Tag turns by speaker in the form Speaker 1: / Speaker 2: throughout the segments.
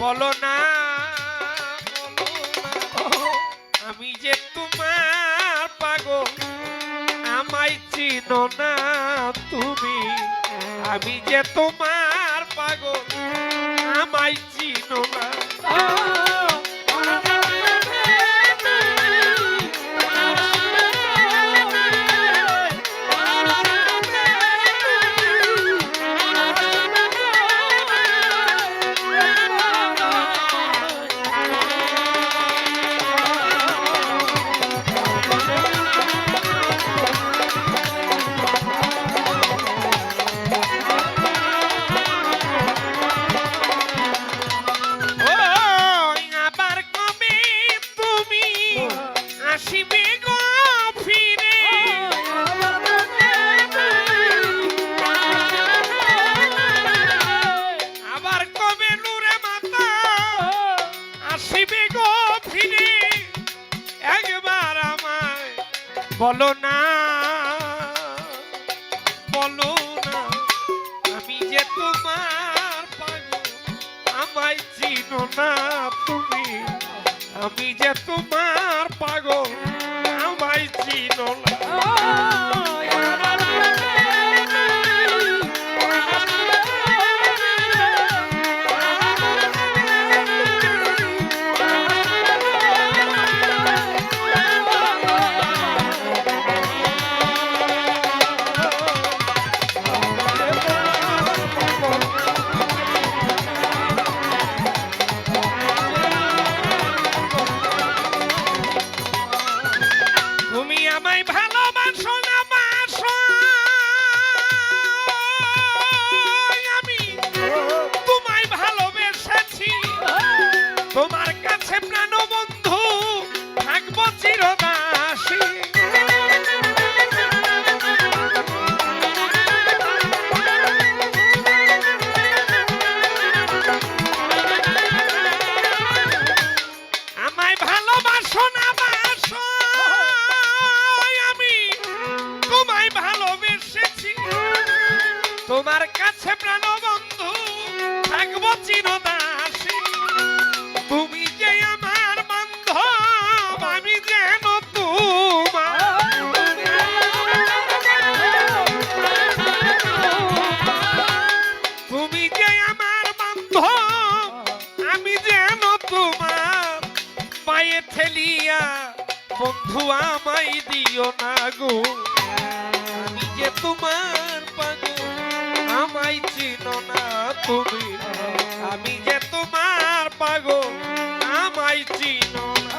Speaker 1: বলো না আমি যে তোমার পাগল আমাই চিনো না তুমি। আমি যে তোমার পাগল, আমায় চিনো আসিবে গো ফিরে। নূরে মাতা আসিবে গো ফিরে? একবার আমায় বলো না, বলো আমি যে তোমার পাগল, আমায় চিনো না তুমি। আমি যে তোমার পাগল আমায় চিনো না। তোমার কাছে প্রাণবন্ধু, থাকব চিরদাসী। তুমি যে আমার বান্ধব, আমি যেন তুমি যে আমার বান্ধব, আমি যেন তোমার পায়ে ঠেলিয়া বন্ধু আমায় দিও না গো। আমি যে তোমার আমায় চিনো না তুমি। আমি যে তোমার পাগল আমায় চিনো না।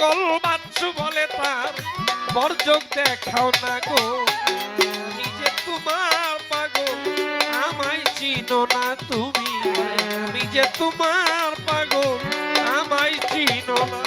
Speaker 1: পাগল মানসু বলে তার বরযোগ দেখাও না গো। নিজে তোমার পাগল, আমায় চিনো না তুমি। নিজে তোমার পাগল, আমায় চিনো না।